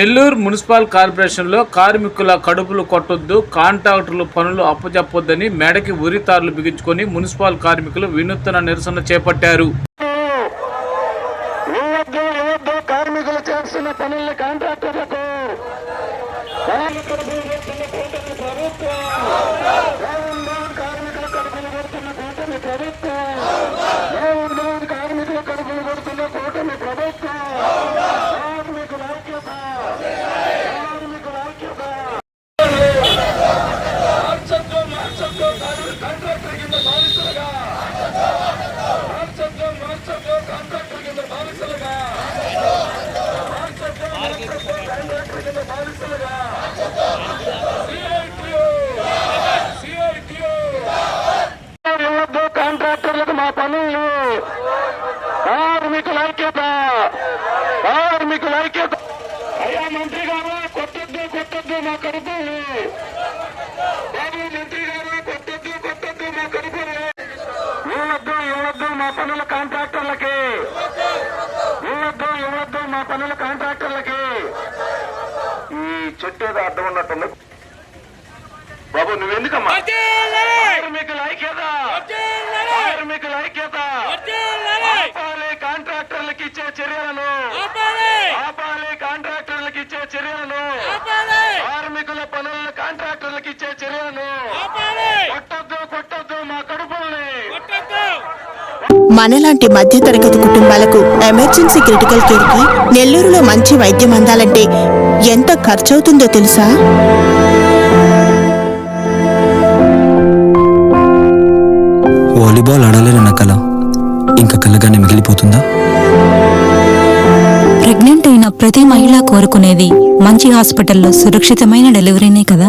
Nellore municipal కార్పొరేషన్లో కార్మికుల కడుపులు కొట్టొద్దు కాంట్రాక్టర్లు పనులు అప్పచెప్పొద్దని మేడకి ఉరితారులు బిగించుకొని మున్సిపల్ కార్మికులు వినూత్న నిరసన చేపట్టారు. కార్మికులు చేస్తున్న పనుల్ని కాంట్రాక్టర్లకు కూటమి ప్రభుత్వం డౌన్ డౌన్ కార్మికుల కడుపులు కొడుతున్న కూటమి ప్రభుత్వం డౌన్ డౌన్ కార్మికుల కడుపులు కొడుతున్న కూటమి ప్రభుత్వం కార్మికుల ఐక్యత కార్మికుల ఐక్యత మార్చొద్దు, మార్చొద్దు, కాంట్రాక్టర్ కింద బాధితులుగా మార్చొద్దు, మార్చొద్దు, కాంట్రాక్టర్ కింద బాధితులుగా మార్చొద్దు, మార్చొద్దు, కాంట్రాక్టర్ కింద బాధితులుగా CITU, CITU. ఇవ్వద్దు కాంట్రాక్టర్లకు మా పనులు. కార్మికుల ఐక్యత. కార్మికుల ఐక్యత. అయ్యా మంత్రి గారు కొట్టద్దు కొట్టద్దు మా కడుపులు. బాబు మంత్రి గారు కొట్టద్దు కొట్టద్దు మా కడుపులు. ఇవ్వద్దు ఇవ్వద్దు మా పనుల కాంట్రాక్టర్లకి. ఇవ్వద్దు ఇవ్వద్దు మా పనుల కాంట్రాక్టర్లకి. ఈ చెట్టు ఏదో అడ్డం ఉన్నట్టుంది. బాబు నువ్వెందుకమ్మా? కార్మికుల ఐక్యత కార్మికుల ఐక్యత ఆపాలి కాంట్రాక్టర్లకు ఇచ్చే చర్యలను ఆపాలి కాంట్రాక్టర్లకు ఇచ్చే చర్యలను కార్మికుల పనులను కాంట్రాక్టర్లకు ఇచ్చే చర్యలను కొట్టొద్దు కొట్టొద్దు మా కడుపుల్ని. మనలాంటి మధ్యతరగతి కుటుంబాలకు ఎమర్జెన్సీ క్రిటికల్ కేర్కి నెల్లూరులో మంచి వైద్యం అందాలంటే ఎంత ఖర్చవుతుందో తెలుసా? వాలీబాల్ ఆడాలని నా కళ ఇంకా కలగానే మిగిలిపోతుందా? ప్రెగ్నెంట్ అయిన ప్రతి మహిళ కోరుకునేది మంచి హాస్పిటల్లో సురక్షితమైన డెలివరీనే కదా?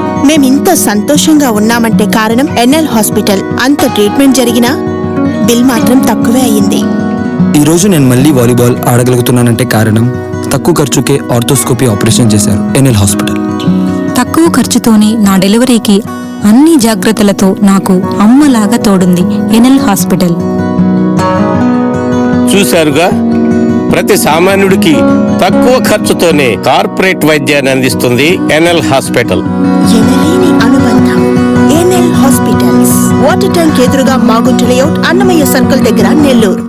మేమింత సంతోషంగా ఉన్నామంటే కారణం ఎన్ఎల్ హాస్పిటల్. అంత ట్రీట్మెంట్ జరిగినా బిల్ మాత్రం తక్కువే అయ్యింది. ఈ రోజు నేను మళ్ళీ వాలీబాల్ ఆడగలుగుతున్నానంటే కారణం తక్కువ ఖర్చుకే ఆర్థోస్కోపీ ఆపరేషన్ చేశారు ఎన్ఎల్ హాస్పిటల్. తక్కువ ఖర్చుతోనే నా డెలివరీకి అన్ని జాగ్రత్తలతో నాకు అమ్మలాగా తోడుంది ఎనల్ హాస్పిటల్. చూశారుగా? ప్రతి సామాన్యుడికి తక్కువ ఖర్చుతోనే కార్పొరేట్ వైద్యాన్ని అందిస్తుంది NL hospital. NL hospitals. Water tank ఎదురుగా మాగుంట లేఅవుట్ అన్నమయ్య సర్కిల్ దగ్గర నెల్లూరు.